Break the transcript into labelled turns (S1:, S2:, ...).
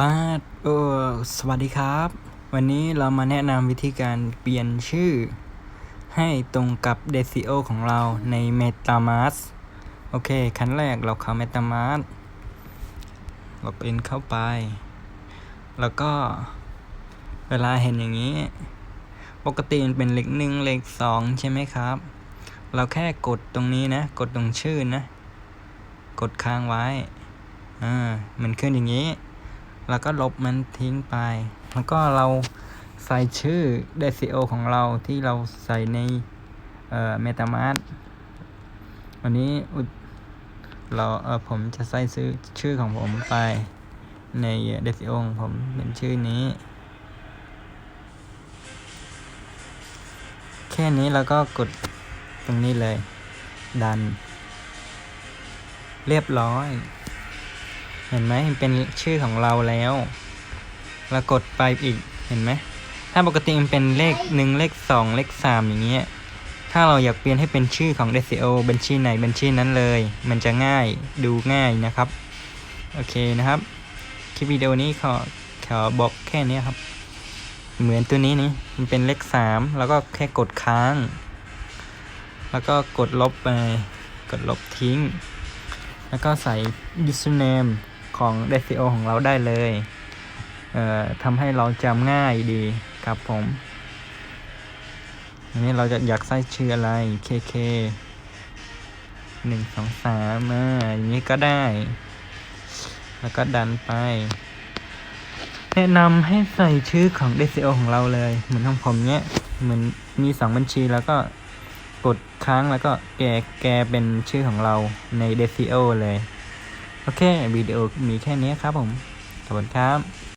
S1: บาทเออสวัสดีครับ วันนี้เรามาแนะนำวิธีการเปลี่ยนชื่อ ให้ตรงกับ Desio ของเราใน MetaMask โอเค ขั้นแรกเราเข้า MetaMask ล็อกอินเข้าไป แล้วก็เวลาเห็นอย่างนี้ ปกติมันเป็นเลขหนึ่งเลขสองใช่ไหมครับ เราแค่กดตรงนี้นะ กดตรงชื่อนะ กดค้างไว้ อ่า มันขึ้นอย่างนี้ แล้วก็ลบมันทิ้งไป แล้วก็เราใส่ชื่อ Desio ของเราที่เราใส่ในเอ่อ MetaMask วันนี้อุดเราเออผมจะใส่ซื้อชื่อของผมไปใน Desio ของผมเป็นชื่อนี้ แค่นี้แล้วก็กดตรงนี้เลย ดัน เรียบร้อย เห็นไหมมันเป็นชื่อของเราแล้วแล้วกดไปอีกเห็นไหมถ้าปกติมันเป็นเลขหนึ่งเลขสองเลขสามอย่างเงี้ยถ้าเราอยากเปลี่ยนให้เป็นชื่อของ Desio บัญชีไหนบัญชีนั้นเลย มันจะง่ายดูง่ายนะครับ โอเคนะครับ คลิปวิดีโอนี้ขอขอบอกแค่นี้ครับ เหมือนตัวนี้นี่มันเป็นเลขสามแล้วก็แค่กดค้าง แล้วก็กดลบไป กดลบทิ้ง แล้วก็ใส่ username ของ Desio ของเราได้เลยเอ่อทำให้เราจำง่ายดีครับผมอันนี้เราจะอยากใส่ชื่ออะไร KK หนึ่งสองสามอ่าอย่างนี้ก็ได้ แล้วก็ดันไป แนะนำให้ใส่ชื่อของ Desio ของเราเลย เหมือนของผมเนี้ย เหมือนมีสองบัญชีแล้วก็กดค้างแล้วก็แกแกเป็นชื่อของเราใน Desio เลย โอเควิดีโอมีแค่นี้ครับผม ขอบคุณครับ